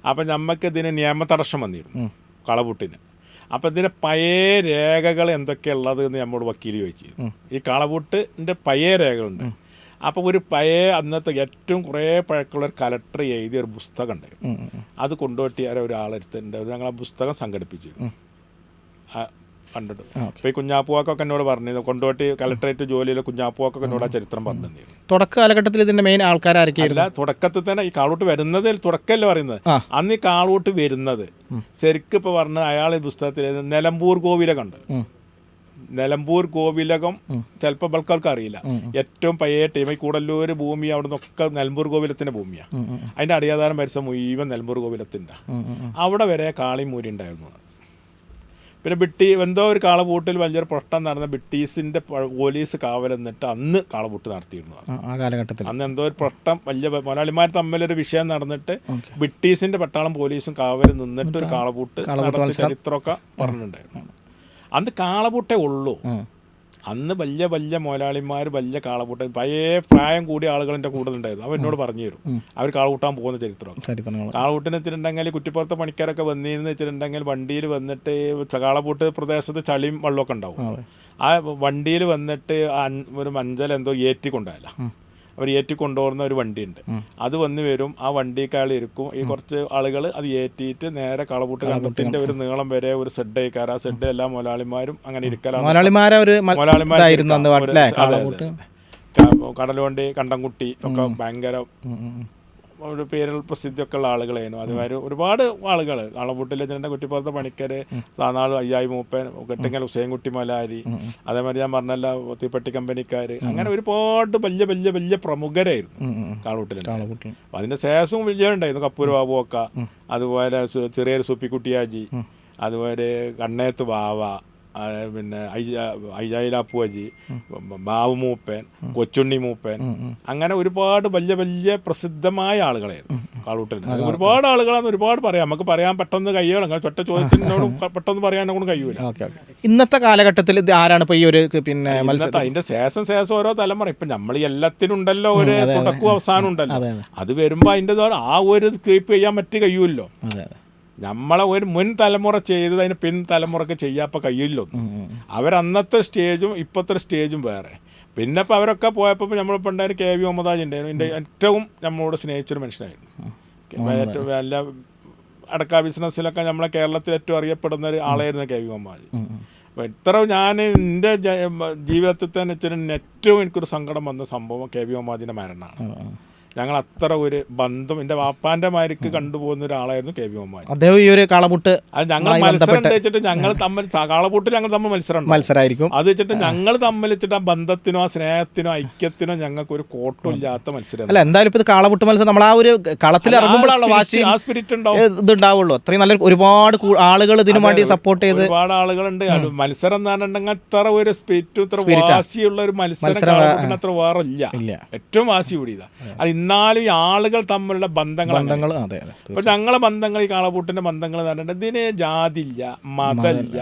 അപ്പം നമ്മക്ക് ഇതിന് നിയമ തടസ്സം വന്നിരുന്നു. കളപൂട്ടിന്. അപ്പം ഇതിന് പഴയ രേഖകൾ എന്തൊക്കെയുള്ളത് എന്ന് നമ്മോട് വക്കീൽ ചോദിച്ചു ഈ കളപൂട്ടിന്റെ പഴയ രേഖകളുണ്ട്. അപ്പോൾ ഒരു പഴയ അന്നത്തെ ഏറ്റവും കുറേ പഴക്കമുള്ള ഒരു കലക്ടർ എഴുതിയ ഒരു പുസ്തകം ഉണ്ട് അത് കൊണ്ടുപോയിട്ട് ഒരാളെടുത്തിട്ടുണ്ട്. ഞങ്ങൾ ആ പുസ്തകം സംഘടിപ്പിച്ചു കണ്ടിട്ട്. ഇപ്പൊ ഈ കുഞ്ഞാപ്പുവാക്കൊക്കെ എന്നോട് പറഞ്ഞു. കൊണ്ടോട്ടി കലക്ടറേറ്റ് ജോലിയിൽ കുഞ്ഞാപ്പുവാക്കൊക്കെ എന്നോട് ആ ചരിത്രം പറഞ്ഞു തന്നിരുന്നു തുടക്ക കാലഘട്ടത്തിൽ ഇതിന്റെ മെയിൻ ആൾക്കാരായിരിക്കും അല്ല തുടക്കത്തിൽ തന്നെ ഈ കാളൂട്ട് വരുന്നത് തുടക്കമല്ല പറയുന്നത്? അന്ന് ഈ കാളൂട്ട് വരുന്നത് ശരിക്കും ഇപ്പൊ പറഞ്ഞ അയാൾ ഈ പുസ്തകത്തിൽ നിലമ്പൂർ കോവിലകം ഉണ്ട്. നിലമ്പൂർ ഗോവിലകം ചിലപ്പോൾ ബൾക്കാർക്ക് അറിയില്ല ഏറ്റവും പഴയ ടീം ഈ കൂടല്ലൂർ ഭൂമി അവിടെ നിന്നൊക്കെ നിലമ്പൂർ ഗോവിലത്തിന്റെ ഭൂമിയാണ് അതിന്റെ അടിയാധാരം പരിസരം മുഴുവൻ നിലമ്പൂർ ഗോവിലത്തിന്റെ. അവിടെ വരെ കാളിമൂരി ഉണ്ടായിരുന്നു. പിന്നെ ബിട്ടി എന്തോ ഒരു കാളപൂട്ടിൽ വലിയൊരു പ്രശ്നം നടന്ന ബ്രിട്ടീഷിന്റെ പോലീസ് കാവൽ എന്നിട്ട് അന്ന് കാളപൂട്ട് നടത്തിയിരുന്നു ആ കാലഘട്ടത്തിൽ. അന്ന് എന്തോ ഒരു പ്രശ്നം വലിയ മുതലാളിമാർ തമ്മിലൊരു വിഷയം നടന്നിട്ട് ബ്രിട്ടീഷിന്റെ പട്ടാളം പോലീസും കാവൽ നിന്നിട്ട് ഒരു കാളപൂട്ട് നടത്തിയ ചരിത്രമൊക്കെ പറഞ്ഞിട്ടുണ്ടായിരുന്നു. അന്ന് കാളപൂട്ടേ ഉള്ളൂ. അന്ന് വലിയ വലിയ മുതലാളിമാർ വലിയ കാളപൂട്ട പഴയ പ്രായം കൂടിയ ആളുകളുടെ കൂടുതലുണ്ടായിരുന്നു അവർ എന്നോട് പറഞ്ഞു തരും. അവർ കാളകൂട്ടാൻ പോകുന്ന ചരിത്രം കാളകൂട്ടിന് വെച്ചിട്ടുണ്ടെങ്കിൽ കുറ്റിപ്പുറത്തെ പണിക്കാരൊക്കെ വന്നിരുന്ന് വെച്ചിട്ടുണ്ടെങ്കിൽ വണ്ടിയിൽ വന്നിട്ട് കാളപൂട്ട് പ്രദേശത്ത് ചളിയും വെള്ളമൊക്കെ ഉണ്ടാവും. ആ വണ്ടിയിൽ വന്നിട്ട് ഒരു മഞ്ചൽ എന്തോ ഏറ്റി കൊണ്ടുപോയല്ല അവർ ഏറ്റി കൊണ്ടുപോകുന്ന ഒരു വണ്ടിയുണ്ട്. അത് വന്ന് വരും ആ വണ്ടിക്കാൾ ഇരിക്കും. ഈ കുറച്ച് ആളുകൾ അത് ഏറ്റിയിട്ട് നേരെ കളപൂട്ട് കണ്ടത്തിന്റെ ഒരു നീളം വരെ ഒരു സെഡ് ആയിക്കാറ് ആ സെഡ് എല്ലാ മുതലാളിമാരും അങ്ങനെ ഇരിക്കലാണ്. മലയാളിമാരെ ഒരു മ- മുതലാളിമാർ ഇതായിരുന്നു അന്ന് അല്ലേ? കടലുവണ്ടി കണ്ടംകുട്ടി ഒക്കെ ഭയങ്കര ഒരു പേരിൽ പ്രസിദ്ധിയൊക്കെ ഉള്ള ആളുകളായിരുന്നു അതുമാതിരി ഒരുപാട് ആളുകൾ കാളപൂട്ടിലെ ജനന്റെ കുറ്റിപ്പുറത്തെ പണിക്കർ സാനാൾ അയ്യായി മൂപ്പൻ കെട്ടിങ്ങൽ ഹുസൈൻകുട്ടി മലാരി അതേമാതിരി ഞാൻ പറഞ്ഞല്ല തീപ്പെട്ടി കമ്പനിക്കാർ അങ്ങനെ ഒരുപാട് വലിയ വലിയ വലിയ പ്രമുഖരായിരുന്നു അപ്പൊ അതിന്റെ ശേഷവും വിജയമുണ്ടായിരുന്നു കപ്പൂർ ഒക്കെ അതുപോലെ ചെറിയൊരു സുപ്പിക്കുട്ടിയാജി അതുപോലെ കണ്ണേത്ത് ബാവ പിന്നെ അയ്യായിലാപ്പുവജി ബാബു മൂപ്പൻ കൊച്ചുണ്ണി മൂപ്പൻ അങ്ങനെ ഒരുപാട് വലിയ വലിയ പ്രസിദ്ധമായ ആളുകളായിരുന്നു കാളൂട്ടിൽ. ഒരുപാട് ആളുകളാന്ന് ഒരുപാട് പറയാം. നമുക്ക് പറയാൻ പെട്ടെന്ന് കഴിയണം. ചൊട്ട ചോദ്യത്തിനോട് പെട്ടെന്ന് പറയാനോ കൊണ്ട് കഴിയൂല. ഇന്നത്തെ കാലഘട്ടത്തിൽ ഇത് ആരാണ് ഇപ്പൊ ഈ ഒരു പിന്നെ അതിന്റെ ശേഷം ശേഷം ഓരോ തലമുറ. ഇപ്പൊ നമ്മൾ എല്ലാത്തിനും ഉണ്ടല്ലോ. ഒരു തുടക്കവും അവസാനം ഉണ്ടല്ലോ. അതെ, വരുമ്പോ അതിന്റെ ദ്വാര ആ ഒരു കീപ്പ് ചെയ്യാൻ പറ്റി അതെ. നമ്മളെ ഒരു മുൻ തലമുറ ചെയ്തത് അതിന് പിൻ തലമുറയ്ക്ക് ചെയ്യാപ്പ കഴിയില്ലൊന്നും. അവരന്നത്തെ സ്റ്റേജും ഇപ്പോഴത്തെ സ്റ്റേജും വേറെ. പിന്നെ ഇപ്പം അവരൊക്കെ പോയപ്പോൾ നമ്മളിപ്പോൾ ഉണ്ടായിരുന്നു കെ വി മുഹമ്മദാജ് ഉണ്ടായിരുന്നു. എന്റെ ഏറ്റവും നമ്മളോട് സ്നേഹിച്ചൊരു മനുഷ്യനായിരുന്നു. ഏറ്റവും വല്ല അടക്ക ബിസിനസ്സിലൊക്കെ നമ്മളെ കേരളത്തിൽ ഏറ്റവും അറിയപ്പെടുന്ന ഒരു ആളായിരുന്നു കെ വി മുഹമ്മദാജ് അപ്പോൾ ഇത്ര ഞാൻ എന്റെ ജീവിതത്തിൽ തന്നെ വെച്ചിട്ട് ഏറ്റവും എനിക്കൊരു സങ്കടം വന്ന സംഭവം കെ വി മുഹമ്മദിന്റെ മരണമാണ്. ഞങ്ങൾ അത്ര ഒരു ബന്ധം എന്റെ വാപ്പാന്റെ മാരിക്ക് കണ്ടുപോകുന്ന ഒരാളായിരുന്നു കെ വി മുഹമ്മദ് അദ്ദേഹം ഈ ഒരു കാളപൂട്ട് അത് ഞങ്ങൾ മത്സരം വെച്ചിട്ട് ഞങ്ങൾ തമ്മിൽ കാളപൂട്ടിൽ ഞങ്ങൾ തമ്മിൽ മത്സരം. മത്സരമായിരിക്കും അത് വെച്ചിട്ട് ഞങ്ങൾ തമ്മിൽ വെച്ചിട്ട് ആ ബന്ധത്തിനോ ആ സ്നേഹത്തിനോ ഐക്യത്തിനോ ഞങ്ങൾക്ക് ഒരു കോട്ടം ഇല്ലാത്ത മത്സരം അല്ല എന്തായാലും ഇപ്പൊ കാളപൂട്ട് മത്സരം നമ്മൾ ആ ഒരു കളത്തിൽ ഇറങ്ങുമ്പോഴാണല്ലോ വാശി ആ സ്പിരിറ്റ് ഉണ്ടാവും. ഇത് ഉണ്ടാവുള്ളൂ. അത്രയും നല്ല ഒരുപാട് ആളുകൾ ഇതിനു വേണ്ടി സപ്പോർട്ട് ചെയ്ത് ഒരുപാട് ആളുകളുണ്ട്. മത്സരം എന്ന് പറഞ്ഞിട്ടുണ്ടെങ്കിൽ അത്ര ഒരു സ്പിരിറ്റ് ഇത്ര വാശിയുള്ള ഒരു മത്സരം അത്ര വേറെ ഇല്ല. ഏറ്റവും വാശി കൂടിയതാ. അത് ഇന്നാലും ഈ ആളുകൾ തമ്മിലുള്ള ബന്ധങ്ങൾ ബന്ധങ്ങൾ അതെ അതെ ഇപ്പൊ ഞങ്ങളെ ബന്ധങ്ങൾ ഈ കാളപൂട്ടിന്റെ ബന്ധങ്ങൾ എന്ന് പറഞ്ഞിട്ട് ഇതിന് ജാതില്ല മതമില്ല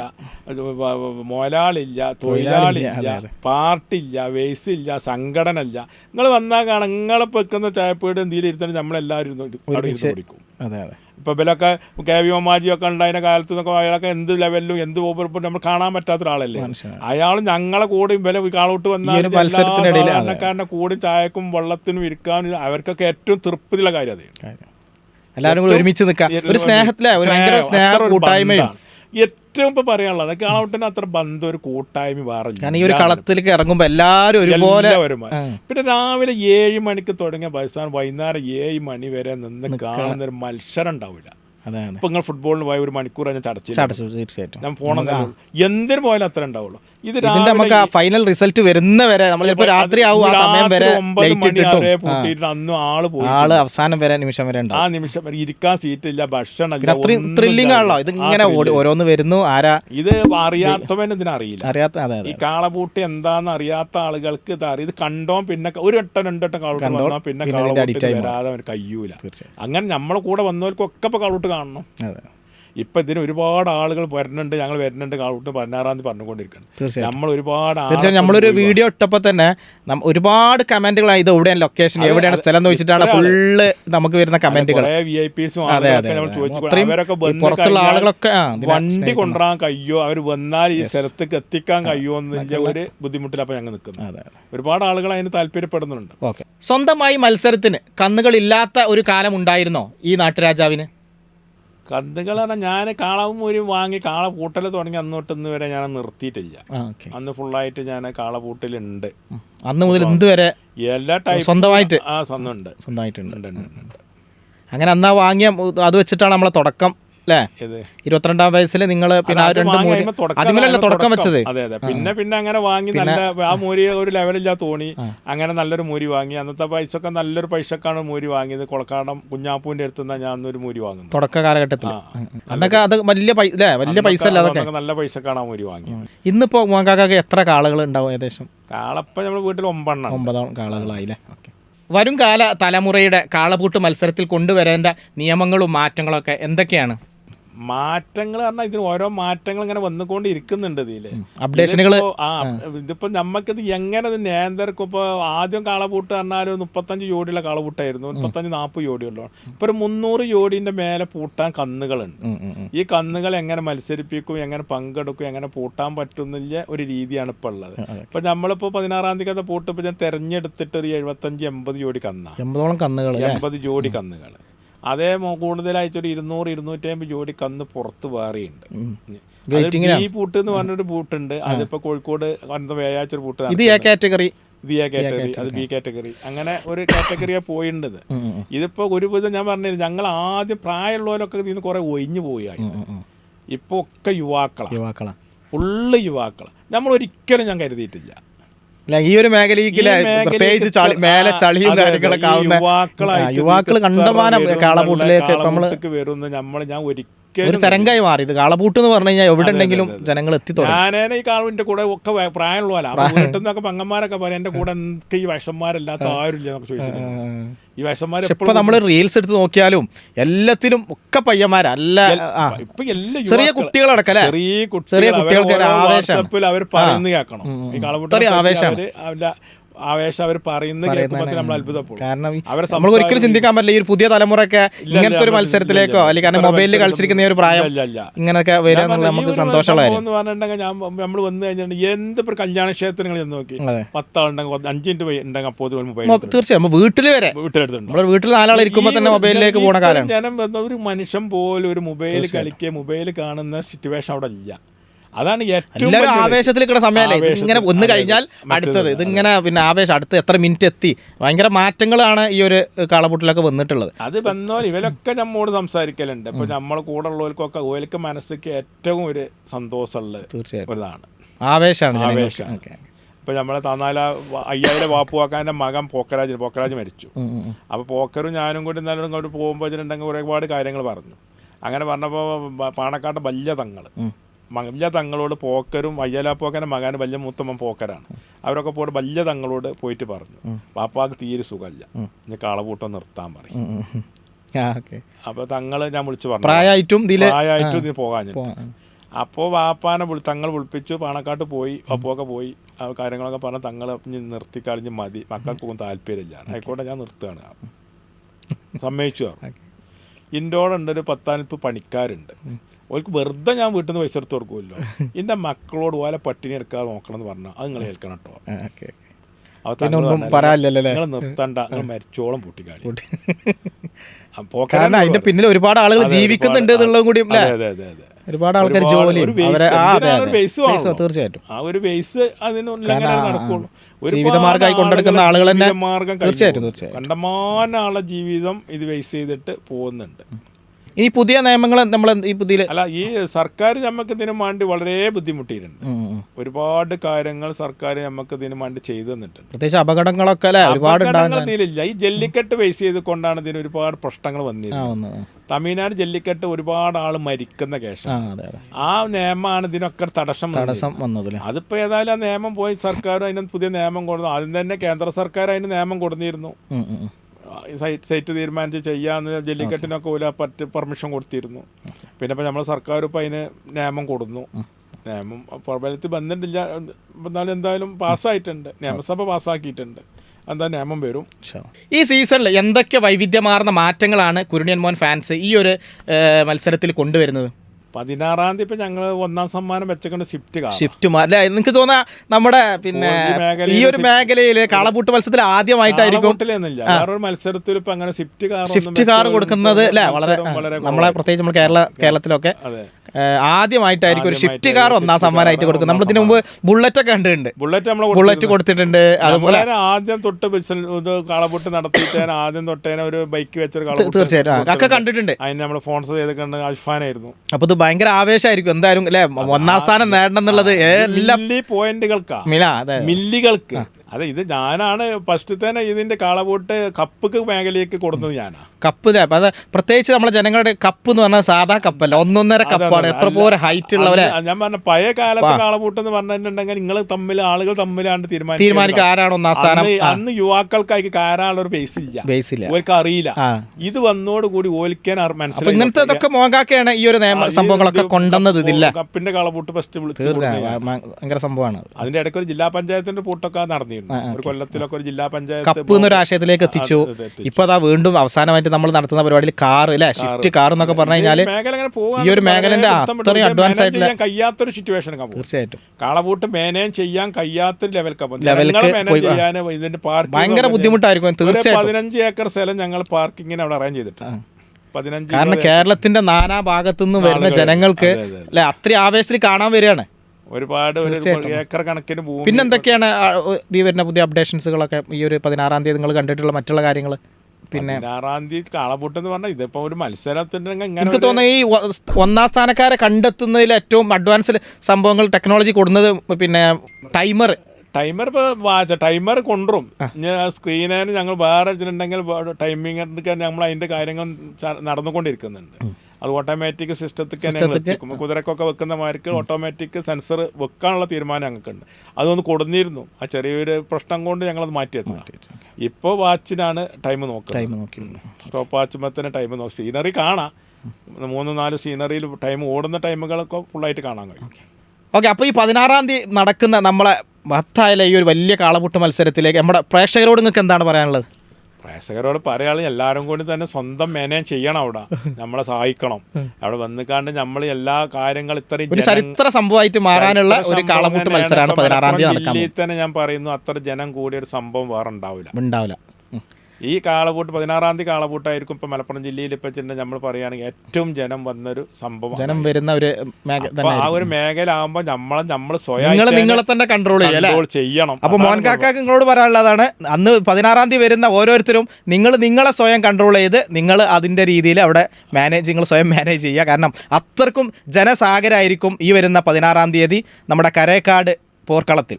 മുതലാളില്ല തൊഴിലാളില്ല പാർട്ടില്ല വേസില്ല സംഘടന ഇല്ല നിങ്ങൾ വന്നാൽ കാണാം നിങ്ങളെ വെക്കുന്ന ചായപ്പീട് എന്തെങ്കിലും ഇരുത്തണം നമ്മളെല്ലാവരും ഇരുന്ന് അവിടെ ഇരുന്ന് കുടിക്കും. അതെ അതെ. ഇപ്പൊ ഇവരൊക്കെ കെ വി ഒമാജിയൊക്കെ ഉണ്ടായിരുന്ന കാലത്ത് നിന്നൊക്കെ അയാളൊക്കെ എന്ത് ലെവലിലും എന്ത് ഓപ്പറും നമ്മൾ കാണാൻ പറ്റാത്ത ഒരാളല്ലേ. അയാൾ ഞങ്ങളെ കൂടെ ഇവരെ കാളോട്ട് വന്നാൽ ഒരു കൂടി ചായക്കും വെള്ളത്തിനും ഇരിക്കാനും അവർക്കൊക്കെ ഏറ്റവും തൃപ്തിയുള്ള കാര്യം അത്. എല്ലാവരും കൂടി ഒരുമിച്ച് നിൽക്കാം ഒരു സ്നേഹത്തിലെ ഒരു ഭയങ്കര സ്നേഹ കൂട്ടായ്മയും. ഏറ്റവും ഇപ്പൊ പറയാനുള്ളത് അതൊക്കെ ആളോട്ടിന് അത്ര ബന്ധം ഒരു കൂട്ടായ്മ വേറെ ഇല്ല. കാരണം ഈ ഒരു കളത്തിലേക്ക് ഇറങ്ങുമ്പോൾ എല്ലാവരും ഒരുപോലെ എല്ലാവരും പിന്നെ രാവിലെ ഏഴ് മണിക്ക് തുടങ്ങിയ ബസ്സാണ് വൈകുന്നേരം ഏഴ് മണി വരെ നിന്ന് കാണുന്ന ഒരു മത്സരം ഉണ്ടാവില്ല. അതെ അതെ ഇപ്പൊ നിങ്ങൾ ഫുട്ബോളിന് പോയ ഒരു മണിക്കൂർ ഞാൻ ചടച്ചു ചടച്ചു തീർച്ചയായിട്ടും. ഞാൻ പോണം എന്തിനു പോയാലും അത്ര ഉണ്ടാവുള്ളൂ. ഇത് നമുക്ക് ആ ഫൈനൽ റിസൾട്ട് വരുന്ന വരെ നമ്മൾ ചിലപ്പോൾ രാത്രി ആവും ആ സമയം വരെ അന്നും പൂട്ടിയിട്ട് ആൾ പോയി ആൾ അവസാനം വരെ നിമിഷം വരെ ആ നിമിഷം വരെ ഇരിക്കാൻ സീറ്റില്ല ഭക്ഷണം അത്രയും ത്രില്ലിംഗ് ആണല്ലോ. ഇത് ഇങ്ങനെ ഓടി ഓരോന്ന് വരുന്നു ആരാ? ഇത് അറിയാത്തവൻ ഇതിനറിയില്ല. അറിയാത്ത അതെ ഈ കാളപൂട്ടി എന്താണെന്ന് എന്താന്ന് അറിയാത്ത ആളുകൾക്ക് ഇത് അറിയത് ഇത് കണ്ടോ പിന്നെ ഒരു വട്ടം രണ്ടട്ടം കാളൂട്ട് വന്നാൽ പിന്നെ കയ്യൂല ആയി വരാതെ കഴിയൂല. അങ്ങനെ നമ്മളെ കൂടെ വന്നവർക്കൊക്കെ ഇപ്പൊ കാളൂട്ട് കാണണം. അതെ. ഇപ്പൊ ഇതിന് ഒരുപാട് ആളുകൾ വരുന്നുണ്ട്. ഞങ്ങൾ വരുന്നുണ്ട് കാളൂട്ട് പതിനാറാം തീയതി പറഞ്ഞുകൊണ്ടിരിക്കുന്നത് നമ്മൾ ഒരുപാട് തീർച്ചയായും നമ്മളൊരു വീഡിയോ ഇട്ടപ്പോൾ തന്നെ ഒരുപാട് കമന്റുകളായി ഇത് എവിടെയാണ് ലൊക്കേഷൻ എവിടെയാണ് സ്ഥലം എന്ന് വെച്ചിട്ടാണ് ഫുള്ള് നമുക്ക് വരുന്ന കമന്റുകൾ വി ഐ പിസും അവരൊക്കെ പുറത്തുള്ള ആളുകളൊക്കെ വണ്ടി കൊണ്ടുവരാൻ കഴിയോ? അവർ വന്നാൽ ഈ സ്ഥലത്തേക്ക് എത്തിക്കാൻ കഴിയുമോ എന്ന് ഒരു ബുദ്ധിമുട്ടിലപ്പോൾ ഞങ്ങൾ നിൽക്കുന്നു ഒരുപാട് ആളുകൾ അതിന് താല്പര്യപ്പെടുന്നുണ്ട്. ഓക്കെ. സ്വന്തമായി മത്സരത്തിന് കന്നുകളില്ലാത്ത ഒരു കാലം ഉണ്ടായിരുന്നോ ഈ നാട്ടുരാജാവിന്? പറഞ്ഞാൽ ഞാൻ കാളവും ഒരു വാങ്ങി കാള പൂട്ടൽ തുടങ്ങി അന്ന് തൊട്ട് ഇന്ന് വരെ ഞാൻ നിർത്തിയിട്ടില്ല. അന്ന് ഫുള്ളായിട്ട് ഞാൻ കാള പൂട്ടലുണ്ട്. അന്ന് മുതൽ എന്ത് വരെ എല്ലാ ടൈപ്പ് സ്വന്തമായിട്ട് ആ സ്വന്തമുണ്ട്. സ്വന്തമായിട്ടുണ്ട്. അങ്ങനെ അന്നാ വാങ്ങിയ അത് വെച്ചിട്ടാണ് നമ്മളെ തുടക്കം. അല്ലേ ഇരുപത്തിരണ്ടാം വയസ്സിൽ നിങ്ങൾ പിന്നെ ആ രണ്ട് മൂരി അതിമേലല്ല തുടക്കം വെച്ചത്. അതെ അതെ. പിന്നെ പിന്നെ അങ്ങനെ വാങ്ങി നല്ല ആ മൂരി ഒരു ലെവലില്ല തോണി. അങ്ങനെ നല്ലൊരു മൂരി വാങ്ങി. അന്നത്തെ പൈസ ഒക്കെ നല്ലൊരു പൈസക്കാണ് മൂരി വാങ്ങിയത്. കൊളക്കാടം കുഞ്ഞാപ്പൂവിന്റെ അടുത്ത് നിന്നാണ് ഞാൻ അന്നൊരു മൂരി വാങ്ങുന്നത്. തുടക്ക കാലഘട്ടത്തിൽ അന്നൊക്കെ അത് വലിയ പൈസ അല്ലേ വലിയ പൈസ അല്ല അതൊക്കെ നല്ല പൈസക്കാണ് ആ മൂരി വാങ്ങിയത്. ഇന്നിപ്പോ മോങ്കാക്കൊക്കെ എത്ര കാളകൾ ഉണ്ടാവും ഏകദേശം? കാളപ്പം നമ്മുടെ വീട്ടിൽ ഒമ്പെണ്ണം ഒമ്പതോളം കാളകളായില്ലേ ഓക്കെ. വരും കാല തലമുറയുടെ കാളപൂട്ട് മത്സരത്തിൽ കൊണ്ടുവരേണ്ട നിയമങ്ങളും മാറ്റങ്ങളൊക്കെ എന്തൊക്കെയാണ്? മാറ്റങ്ങൾ പറഞ്ഞാൽ ഇതിന് ഓരോ മാറ്റങ്ങൾ ഇങ്ങനെ വന്നുകൊണ്ടിരിക്കുന്നുണ്ട് ഇതിൽ. അപ്ഡേഷനുകൾ ആ ഇതിപ്പോ നമ്മക്കിത് എങ്ങനെ ഇത് നിയന്ത്രിക്കും ഇപ്പൊ ആദ്യം കാളപൂട്ട് പറഞ്ഞാൽ ഒരു മുപ്പത്തഞ്ച് ജോഡിയുള്ള കാളപൂട്ടായിരുന്നു. മുപ്പത്തഞ്ച് നാൽപ്പത് ജോഡിയുള്ള ഇപ്പൊ ഒരു മുന്നൂറ് ജോഡിന്റെ മേലെ പൂട്ടാൻ കന്നുകളുണ്ട്. ഈ കന്നുകൾ എങ്ങനെ മത്സരിപ്പിക്കും എങ്ങനെ പങ്കെടുക്കും എങ്ങനെ പൂട്ടാൻ പറ്റുന്നില്ല ഒരു രീതിയാണ് ഇപ്പൊ ഉള്ളത്. ഇപ്പൊ നമ്മളിപ്പോ പതിനാറാം തീയതി പൂട്ട് ഇപ്പൊ ഞാൻ തെരഞ്ഞെടുത്തിട്ട് ഒരു എഴുപത്തഞ്ച് എൺപത് ജോഡി കന്ന. എൺപതോളം കന്നുകൾ എൺപത് ജോഡി കന്നുകൾ അതേ കൂടുതലായിട്ട് ഒരു ഇരുന്നൂറ് ഇരുന്നൂറ്റി അമ്പത് ജോഡി കന്ന് പുറത്ത് വേറെയുണ്ട്. ഈ പൂട്ട് എന്ന് പറഞ്ഞൊരു പൂട്ടുണ്ട്. അതിപ്പോ കോഴിക്കോട് വന്ന വ്യാഴാഴ്ച ഒരു പൂട്ട് ഇത് കാറ്റഗറി? ഇത് എ കാറ്റഗറി അത് ബി കാറ്റഗറി. അങ്ങനെ ഒരു കാറ്റഗറിയാ പോയിണ്ടത്. ഇതിപ്പോ ഒരുവിധം ഞാൻ പറഞ്ഞില്ല ഞങ്ങൾ ആദ്യം പ്രായമുള്ളവരൊക്കെ ഇതിന്ന് കുറെ ഒഴിഞ്ഞു പോയി ഇപ്പൊ ഒക്കെ യുവാക്കളാണ് യുവാക്കളാ. ഫുള്ള് യുവാക്കളാണ് നമ്മൾ ഒരിക്കലും ഞാൻ കരുതിയിട്ടില്ല. ഈ ഒരു മേഖലയ്ക്ക് ഈ പ്രത്യേകിച്ച് ചളി മേലെ ചളിയും. കാര്യങ്ങളൊക്കെ ആവുന്ന യുവാക്കൾ കണ്ടമാനം കാളപൂട്ടിലേക്ക് എന്നുള്ള വരുന്ന നമ്മൾ ഞാൻ ഒരു തരംഗമായി മാറി. ഇത് കാളപൂട്ട് എന്ന് പറഞ്ഞു കഴിഞ്ഞാൽ എവിടെ ഉണ്ടെങ്കിലും ജനങ്ങൾ എത്തിത്തോളാം ഞാനേനെ ഈ കാളുവിന്റെ കൂടെ ഒക്കെ അപ്പൊ വീട്ടിൽ നിന്നൊക്കെ പെങ്ങന്മാരൊക്കെ പറയും എന്റെ കൂടെ എനിക്ക് ഈ വയസ്സന്മാരല്ലാത്ത എന്നൊക്കെ ചോദിച്ചിട്ടുണ്ട് ഈ വയസ്സന്മാർ ഇപ്പൊ നമ്മൾ റീൽസ് എടുത്ത് നോക്കിയാലും എല്ലാത്തിലും ഒക്കെ പയ്യന്മാരല്ല ഇപ്പൊ എല്ലാ ചെറിയ കുട്ടികൾ കുട്ടികളടക്കം അല്ലേ? ചെറിയ കുട്ടികൾ അവർ പറയുന്നത് കേൾക്കണം. ഈ. കളപുട്ട ആവേശം. അവർ പറയുന്ന കേൾക്കുമ്പോൾ നമ്മൾ അത്ഭുതപ്പെടും. കാരണം അവരെ നമ്മൾ ഒരിക്കലും ചിന്തിക്കാൻ പറ്റില്ല. ഈ ഒരു പുതിയ തലമുറയൊക്കെ ഇങ്ങനത്തെ ഒരു മത്സരത്തിലേക്കോ അല്ലെങ്കിൽ കാരണം മൊബൈലിൽ കളിച്ചിരിക്കുന്ന ഈ ഒരു പ്രായം. ഇങ്ങനെയൊക്കെ വരിക എന്നുള്ളത് നമുക്ക് സന്തോഷമുള്ള കാര്യം. പറഞ്ഞിട്ടുണ്ടെങ്കിൽ ഞാൻ നമ്മൾ വന്നു കഴിഞ്ഞിട്ടുണ്ടെങ്കിൽ എന്ത് ഒരു കല്യാണ ക്ഷേത്രങ്ങൾ ചെന്ന് നോക്കി. പത്താളുണ്ടെങ്കിൽ അഞ്ച് മിനിറ്റ് ഉണ്ടെങ്കിൽ അപ്പോൾ മൊബൈൽ തീർച്ചയായും. നമ്മൾ വീട്ടിൽ വരെ. വീട്ടിലെടുത്തുണ്ട് നമ്മൾ വീട്ടിൽ നാലാൾ ഇരിക്കുമ്പോൾ തന്നെ മൊബൈലിലേക്ക് പോണ കാലം. ജനം ഒരു മനുഷ്യൻ പോലും ഒരു മൊബൈൽ കളിക്കുക മൊബൈൽ കാണുന്ന സിറ്റുവേഷൻ അവിടെ ഇല്ല. അതാണ് ഏറ്റവും എല്ലാവരും. ആവേശത്തിൽ കിട്ടുന്ന സമയമല്ലേ? ഇങ്ങനെ ഒന്ന് കഴിഞ്ഞാൽ അടുത്തത്. ഇതിങ്ങനെ പിന്നെ ആവേശം അടുത്ത് എത്ര മിനിറ്റ് എത്തി? ഭയങ്കര മാറ്റങ്ങളാണ് ഈ ഒരു കാളപൂട്ടിലൊക്കെ വന്നിട്ടുള്ളത്. അത് വന്നോ ഇവരൊക്കെ നമ്മോട് സംസാരിക്കലുണ്ട്. ഇപ്പൊ നമ്മൾ കൂടെ ഉള്ളവർക്കൊക്കെ ഓലക്ക് മനസ്സിക്ക് ഏറ്റവും ഒരു സന്തോഷമുള്ള തീർച്ചയായിട്ടും. ആവേശമാണ് ആവേശം. ഇപ്പൊ നമ്മളെ തന്നാല അയ്യായിരം വാപ്പുവാക്കാന്റെ മകൻ പോക്കരാജ് പോക്കരാജ് മരിച്ചു. അപ്പോൾ പോക്കറും ഞാനും കൂടി ഇന്നലെ ഇങ്ങോട്ട് പോകുമ്പോൾ വെച്ചിട്ടുണ്ടെങ്കിൽ ഒരുപാട് കാര്യങ്ങൾ പറഞ്ഞു. അങ്ങനെ പറഞ്ഞപ്പോൾ പാണക്കാട്ടെ വലിയ തങ്ങൾ വലിയ തങ്ങളോട് പോക്കരും അയ്യലാപ്പോക്കന്റെ മകാൻ വലിയ മൂത്തമ്മൻ പോക്കരാണ്. അവരൊക്കെ പോയിട്ട് വലിയ തങ്ങളോട് പോയിട്ട് പറഞ്ഞു. പാപ്പാക്ക് തീരെ സുഖമല്ല. ഇനി കാളപൂട്ടം നിർത്താൻ പറയും. അപ്പൊ തങ്ങൾ ഞാൻ വിളിച്ചു പറഞ്ഞു. പ്രായമായിട്ടും പ്രായമായിട്ടും ഇത് പോകാൻ അപ്പോൾ വാപ്പാനെ വിളി തങ്ങൾ വിളിപ്പിച്ചു. പാണക്കാട്ട് പോയി അപ്പോഴൊക്കെ പോയി. ആ കാര്യങ്ങളൊക്കെ പറഞ്ഞ് തങ്ങൾ നിർത്തി കളിഞ്ഞ് മതി. മക്കൾക്കൊന്നും താല്പര്യമില്ല. ആയിക്കോട്ടെ ഞാൻ നിർത്തുകയാണ്. സമ്മതിച്ചു പറഞ്ഞു. ഉണ്ട് ഒരു പത്താനിപ്പ് പണിക്കാരുണ്ട്. ഓർക്ക് വെറുതെ ഞാൻ വീട്ടിൽ നിന്ന് പൈസ എടുത്ത് കൊടുക്കുമല്ലോ. എന്റെ മക്കളോട് പോലെ പട്ടിണി എടുക്കാതെ നോക്കണം എന്ന് പറഞ്ഞാൽ അത് നിങ്ങൾ ഏൽക്കണം കേട്ടോ. കാരണം അതിന്റെ പിന്നിൽ ഒരുപാട് ആളുകൾ ജീവിക്കുന്നുണ്ട് എന്നുള്ളതും കൂടി ഒരുപാട് ആൾക്കാർ വേണമല്ലോ? തീർച്ചയായിട്ടും. ആ ഒരു ബേസ് ജീവിതമാർഗമായി കൊണ്ടെടുക്കുന്ന ആളുകൾ തന്നെ തീർച്ചയായിട്ടും, കണ്ടമാനാളെ തീർച്ചയായിട്ടും. കണ്ടമാന ആളെ ജീവിതം ഇത് ബേസ് ചെയ്തിട്ട് പോകുന്നുണ്ട്. ഇനി പുതിയ നിയമങ്ങൾ നമ്മൾ ഈ പുതിയ അല്ല ഈ സർക്കാർ നമുക്ക് ഇതിനു വേണ്ടി വളരെ ബുദ്ധിമുട്ടിയിട്ടുണ്ട്. ഒരുപാട് കാര്യങ്ങൾ സർക്കാർ നമുക്ക് ഇതിനു വേണ്ടി ചെയ്തു തന്നിട്ടുണ്ട്. പ്രത്യേകിച്ച് അപകടങ്ങളൊക്കെ അല്ലേ? ഒരുപാട് ഇല്ല ഇതിലില്ല. ഈ ജല്ലിക്കെട്ട് ബേസ് ചെയ്ത് കൊണ്ടാണ് ഇതിന് ഒരുപാട് പ്രശ്നങ്ങൾ വന്നിരുന്നത്. തമിഴ്നാട് ജല്ലിക്കെട്ട് ഒരുപാട് ആൾ മരിക്കുന്ന കേസ് ആ നിയമമാണ് ഇതിനൊക്കെ തടസ്സം. തടസ്സം വന്നത് അതിപ്പോ ഏതായാലും ആ നിയമം പോയി സർക്കാർ അതിന് പുതിയ നിയമം കൊടുത്തു ആദ്യം തന്നെ കേന്ദ്ര സർക്കാർ അതിന് നിയമം കൊടുത്തിരുന്നു സൈറ്റ് സൈറ്റ് തീരുമാനിച്ച് ചെയ്യാമെന്ന് ജല്ലിക്കെട്ടിനൊക്കെ ഓല പറ്റ് പെർമിഷൻ കൊടുത്തിരുന്നു. പിന്നെ ഇപ്പം നമ്മളെ സർക്കാർ ഇപ്പം അതിന് നിയമം കൊടുന്നു. നിയമം പ്രബലത്തിൽ ബന്ധമില്ല എന്നാലും എന്തായാലും പാസ്സായിട്ടുണ്ട്. നിയമസഭ പാസ്സാക്കിയിട്ടുണ്ട്. എന്താ നിയമം വരും. ഈ സീസണിൽ എന്തൊക്കെ വൈവിധ്യമാർന്ന മാറ്റങ്ങളാണ് കുരുണിയൻ മോൻ ഫാൻസ് ഈ ഒരു മത്സരത്തിൽ കൊണ്ടുവരുന്നത്? പതിനാറാം തീയതി ഇപ്പം ഞങ്ങൾ ഒന്നാം സമ്മാനം വെച്ചേക്കൊണ്ട് ഷിഫ്റ്റ് കാണാം. ഷിഫ്റ്റ് അല്ലേ? നിങ്ങൾക്ക് തോന്നാ നമ്മുടെ പിന്നെ ഈ മേഖലയിലെ ഈ ഒരു മേഖലയിൽ കാളപൂട്ട് മത്സരത്തിൽ ആദ്യമായിട്ടായിരിക്കും. കാളകൂട്ടിലൊന്നുമില്ല വേറൊരു മത്സരത്തിൽ ഇപ്പം അങ്ങനെ ഷിഫ്റ്റ് കാർ ഷിഫ്റ്റ് കാർ കൊടുക്കുന്നത് അല്ലെ? വളരെ നമ്മളെ പ്രത്യേകിച്ച് നമ്മൾ കേരള കേരളത്തിലൊക്കെ അതെ. ആദ്യമായിട്ടായിരിക്കും ഒരു ഷിഫ്റ്റ് കാർ ഒന്നാം സമ്മാനമായിട്ട് കൊടുക്കും നമ്മൾ ഇതിനു മുമ്പ് ബുള്ളറ്റ് ഒക്കെ കണ്ടിട്ടുണ്ട്. ബുള്ളറ്റ് നമ്മൾ ബുള്ളറ്റ് കൊടുത്തിട്ടുണ്ട്. അതുപോലെ ആദ്യം തൊട്ട് ബിസിന- ഇത് കാളപൂട്ട് നടത്തിയിട്ട് ആദ്യം തൊട്ടേനെ ഒരു ബൈക്ക് വെച്ചൊരു തീർച്ചയായിട്ടും. ഒക്കെ കണ്ടിട്ടുണ്ട്. അതിന് നമ്മൾ സ്പോൺസർ ചെയ്തിട്ടുണ്ട് അൽഫാനായിരുന്നു അപ്പൊ ഇത് ഭയങ്കര ആവേശമായിരിക്കും. എന്തായാലും അല്ലെ? ഒന്നാം സ്ഥാനം നേടണം എന്നുള്ളത് എല്ലാ പോയിന്റുകൾക്കാ മില്ലികൾക്ക് അതെ ഇത് ഞാനാണ് ഫസ്റ്റ് തന്നെ ഇതിന്റെ കാളപൂട്ട് കപ്പ് മേഖലയ്ക്ക് കൊടുത്തത് ഞാനാ. കപ്പ് അപ്പൊ അത് പ്രത്യേകിച്ച് നമ്മളെ ജനങ്ങളുടെ കപ്പ് എന്ന് പറഞ്ഞാൽ സാധാ കപ്പല്ല. ഒന്നൊന്നര കപ്പാണ്. എത്ര പോലെ ഹൈറ്റ് ഉള്ളവരെ? ഞാൻ പറഞ്ഞ പഴയ കാലത്ത് കാളപൂട്ട് എന്ന് പറഞ്ഞിട്ടുണ്ടെങ്കിൽ നിങ്ങൾ തമ്മിൽ ആളുകൾ തമ്മിലാണ് തീരുമാനം തീരുമാനിക്കുക. ആരാണ് ഒന്നാം സ്ഥാനം? അന്ന് യുവാക്കൾക്കായി കയറാനുള്ള ഒരു ബേസ് ഇല്ല. ബേസ് ഇല്ല. ഓർക്ക് അറിയില്ല. ഇത് വന്നോടുകൂടി ഓലിക്കാൻ അപ്പൊ മനസ്സിലായി. ഇങ്ങനത്തെ ഇതൊക്കെ മോങ്കാക്കയാണ് ഈ ഒരു നിയമ സംഭവങ്ങളൊക്കെ കൊണ്ടുവന്നത് ഇതില്ല. കപ്പിന്റെ കാളപൂട്ട് ഫസ്റ്റ് ഭയങ്കര സംഭവമാണ്. അതിന്റെ ഇടയ്ക്ക് ഒരു ജില്ലാ പഞ്ചായത്തിന്റെ പൂട്ടൊക്കെ ഒരു കൊല്ലത്തിലൊക്കെ ഒരു ജില്ലാ പഞ്ചായത്ത് കപ്പ് എന്നൊരു ആശയത്തിലേക്ക് എത്തിച്ചു. ഇപ്പൊ അതാ വീണ്ടും അവസാനമായിട്ട് നമ്മൾ നടത്തുന്ന പരിപാടിയിൽ കാർ അല്ലെ ഷിഫ്റ്റ് കാർ എന്നൊക്കെ പറഞ്ഞു പോകാൻ ഈ ഒരു മേഖലന്റെ അത്രയും അഡ്വാൻസ് ആയിട്ടുള്ള- കഴിയാത്തൊരു സിറ്റുവേഷൻ തീർച്ചയായിട്ടും. കാളപൂട്ട് മാനേജ് ചെയ്യാൻ പോയി- ചെയ്യാൻ ഇതിന്റെ ഭയങ്കര ബുദ്ധിമുട്ടായിരിക്കും തീർച്ചയായിട്ടും. പതിനഞ്ച് ഏക്കർ സ്ഥലം ഞങ്ങൾ പാർക്കിങ്ങിന് അവിടെ അറേഞ്ച് ചെയ്തിട്ടുണ്ട്. പതിനഞ്ച് കാരണം കേരളത്തിന്റെ നാനാ ഭാഗത്തുനിന്ന് വരുന്ന ജനങ്ങൾക്ക്. അല്ലെ അത്രയും ആവേശത്തിൽ കാണാൻ വരികയാണ്. ഒരുപാട് ഒരു ഏക്കർ കണക്കിന് ഭൂമി പിന്നെ എന്തൊക്കെയാണ് ഈ വരുന്ന പുതിയ അപ്ഡേഷൻസുകളൊക്കെ ഈ ഒരു പതിനാറാം തീയതി നിങ്ങൾ കണ്ടിട്ടുള്ള മറ്റുള്ള കാര്യങ്ങൾ പിന്നെ പതിനാറാം തീയതി കാളപൂട്ടം എന്ന് പറഞ്ഞാൽ ഇതിപ്പോ ഒരു മത്സരത്തിന്റെ എനിക്ക് തോന്നുന്നു ഈ ഒന്നാം സ്ഥാനക്കാരെ കണ്ടെത്തുന്നതിൽ ഏറ്റവും അഡ്വാൻസ്ഡ് സംഭവങ്ങൾ ടെക്നോളജി കൊടുക്കുന്നത് പിന്നെ ടൈമർ ടൈമർ ഇപ്പോൾ വാച്ച ടൈമർ കൊണ്ടുവരും. സ്ക്രീനിന് ഞങ്ങൾ വേറെ വെച്ചിട്ടുണ്ടെങ്കിൽ ടൈമിംഗ് നമ്മൾ അതിന്റെ കാര്യങ്ങൾ നടന്നുകൊണ്ടിരിക്കുന്നുണ്ട്. അത് ഓട്ടോമാറ്റിക് സിസ്റ്റത്തിൽ തന്നെ കുതിരക്കൊക്കെ വെക്കുന്ന മാർക്ക് ഓട്ടോമാറ്റിക് സെൻസർ വെക്കാനുള്ള തീരുമാനം ഞങ്ങൾക്കുണ്ട്. അതൊന്ന് കൊടുന്നിരുന്നു. ആ ചെറിയൊരു പ്രശ്നം കൊണ്ട് ഞങ്ങളത് മാറ്റി വെച്ചു ഇപ്പോൾ വാച്ചിനാണ് ടൈം നോക്കുന്നത്. ടൈം നോക്കി സ്റ്റോപ്പ് വാച്ചുമ്പോൾ തന്നെ ടൈം നോക്കി. സീനറി കാണാം. മൂന്ന് നാല് സീനറിയിൽ ടൈം ഓടുന്ന ടൈമുകളൊക്കെ ഫുള്ളായിട്ട് കാണാൻ കഴിയും. ഓക്കെ. അപ്പോൾ ഈ പതിനാറാം തീയതി നടക്കുന്ന നമ്മളെ മത്തായാലെ ഈ ഒരു വലിയ കാളപൂട്ട് മത്സരത്തിലേക്ക് നമ്മുടെ പ്രേക്ഷകരോട് നിങ്ങൾക്ക് എന്താണ് പറയാനുള്ളത്? പ്രേക്ഷകരോട് പറയാൾ എല്ലാവരും കൂടി തന്നെ സ്വന്തം മാനേജ് ചെയ്യണം അവിടെ. നമ്മളെ സഹായിക്കണം. അവിടെ വന്നിക്കാണ്ട് നമ്മൾ എല്ലാ കാര്യങ്ങളും ഇത്രയും ചരിത്ര സംഭവമായിട്ട് മാറാനുള്ള ഒരു കാളമുട്ട് മത്സരമാണ് പതിനാറാം തീയതി തന്നെ ഞാൻ പറയുന്നു അത്ര ജനം കൂടിയ ഒരു സംഭവം വേറെ ഉണ്ടാവില്ല. ഉണ്ടാവില്ല. ഈ കാളപൂട്ട് പതിനാറാം തീയതി കാളപൂട്ടായിരിക്കും ഇപ്പൊ മലപ്പുറം ജില്ലയിൽ ഇപ്പൊ ചെന്ന് നമ്മൾ പറയുകയാണെങ്കിൽ ഏറ്റവും ജനം വന്നൊരു സംഭവം ജനം വരുന്ന ഒരു ആ ഒരു മേഖല ആകുമ്പോൾ നമ്മളെ നമ്മൾ സ്വയം നിങ്ങളെ തന്നെ കൺട്രോൾ ചെയ്യണം. അപ്പോൾ മോൻ കാക്കാക്ക് നിങ്ങളോട് പറയാനുള്ളതാണ് അന്ന് പതിനാറാം തീയതി വരുന്ന ഓരോരുത്തരും നിങ്ങൾ നിങ്ങളെ സ്വയം കൺട്രോൾ ചെയ്ത് നിങ്ങൾ അതിന്റെ രീതിയിൽ അവിടെ മാനേജ് നിങ്ങൾ സ്വയം മാനേജ് ചെയ്യുക. കാരണം അത്രക്കും ജനസാഗരായിരിക്കും ഈ വരുന്ന പതിനാറാം തീയതി നമ്മുടെ കരേക്കാട് പോർക്കളത്തിൽ